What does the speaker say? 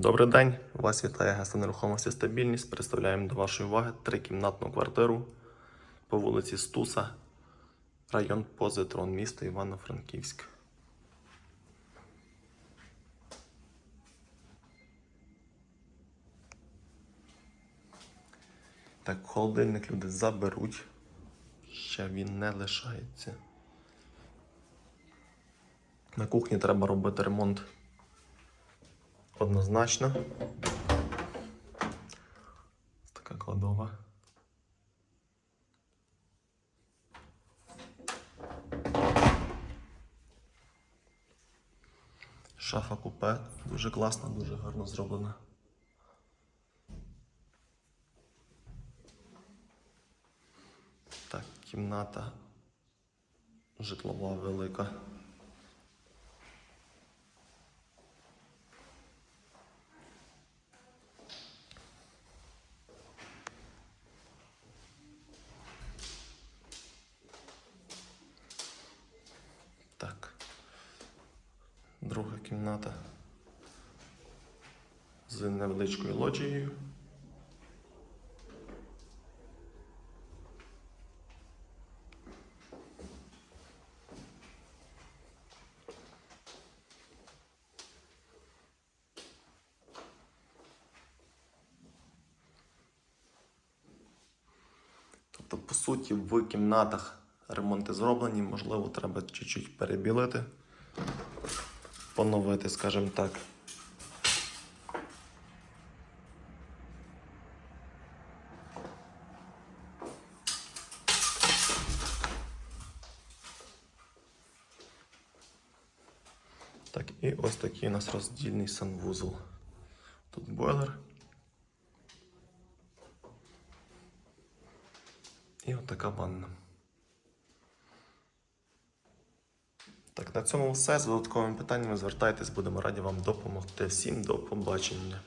Добрий день, вас вітає агентство нерухомості стабільність. Представляємо до вашої уваги трикімнатну квартиру по вулиці Стуса, район Позитрон, місто Івано-Франківськ. Так, холодильник люди заберуть. Ще він не лишається. На кухні треба робити ремонт однозначно. Така кладова. Шафа купе дуже класна, дуже гарно зроблена. Так, кімната житлова велика. Так. Друга кімната з невеличкою лоджією. Тобто, по суті, в кімнатах ремонти зроблені, можливо, треба чуть-чуть перебілити, поновити, скажімо так. Так, і ось такий у нас роздільний санвузол. Тут бойлер. І отака ванна. Так, на цьому все. З додатковими питаннями звертайтесь, будемо раді вам допомогти. Всім до побачення.